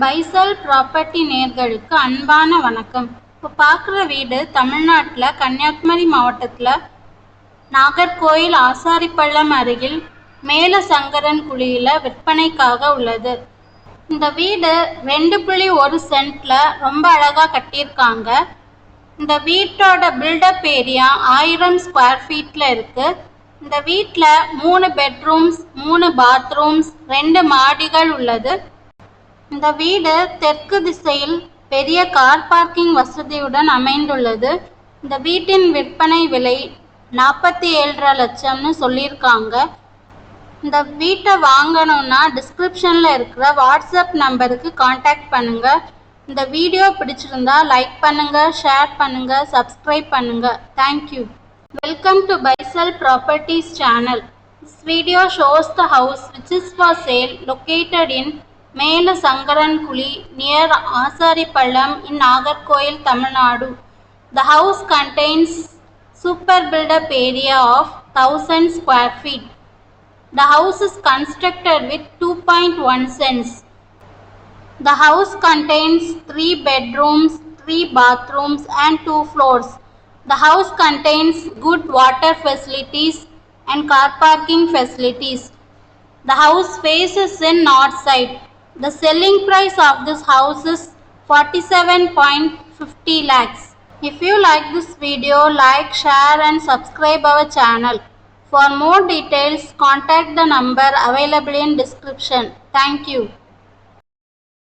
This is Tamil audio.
பைசல் ப்ராப்பர்ட்டி நேர்களுக்கு அன்பான வணக்கம். இப்போ பார்க்குற வீடு தமிழ்நாட்டில் கன்னியாகுமரி மாவட்டத்தில் நாகர்கோயில் ஆசாரிப்பள்ளம் அருகில் மேல சங்கரன் குழியில் விற்பனைக்காக உள்ளது. இந்த வீடு ரெண்டு புள்ளி ஒரு சென்ட்டில் ரொம்ப அழகாக கட்டியிருக்காங்க. இந்த வீட்டோட பில்டப் ஏரியா ஆயிரம் ஸ்கொயர் ஃபீட்டில் இருக்குது இந்த வீட்டில் மூணு பெட்ரூம்ஸ் மூணு பாத்ரூம்ஸ் ரெண்டு மாடிகள் உள்ளது. இந்த வீடு தெற்கு திசையில் பெரிய கார் பார்க்கிங் வசதியுடன் அமைந்துள்ளது. இந்த வீட்டின் விற்பனை விலை நாற்பத்தி ஏழரை லட்சம்னு சொல்லியிருக்காங்க. இந்த வீட்டை வாங்கணும்னா டிஸ்கிரிப்ஷனில் இருக்கிற வாட்ஸ்அப் நம்பருக்கு காண்டாக்ட் பண்ணுங்கள் இந்த வீடியோ பிடிச்சிருந்தா லைக் பண்ணுங்கள் ஷேர் பண்ணுங்கள் சப்ஸ்கிரைப் பண்ணுங்கள் thank you welcome to Faisal properties channel This video shows the house which is for sale located in மேல Sankarankuzhi near Asaripallam in Nagercoil Tamil Nadu The house contains super build-up area of 1000 square feet. The house is constructed with 2.1 cents. The house contains 3 bedrooms, 3 bathrooms and 2 floors. The house contains good water facilities and car parking facilities. The house faces in north side. The selling price of this house is 47.50 lakhs. If you like this video, like, share and subscribe our channel. For more details, contact the number available in description. Thank you.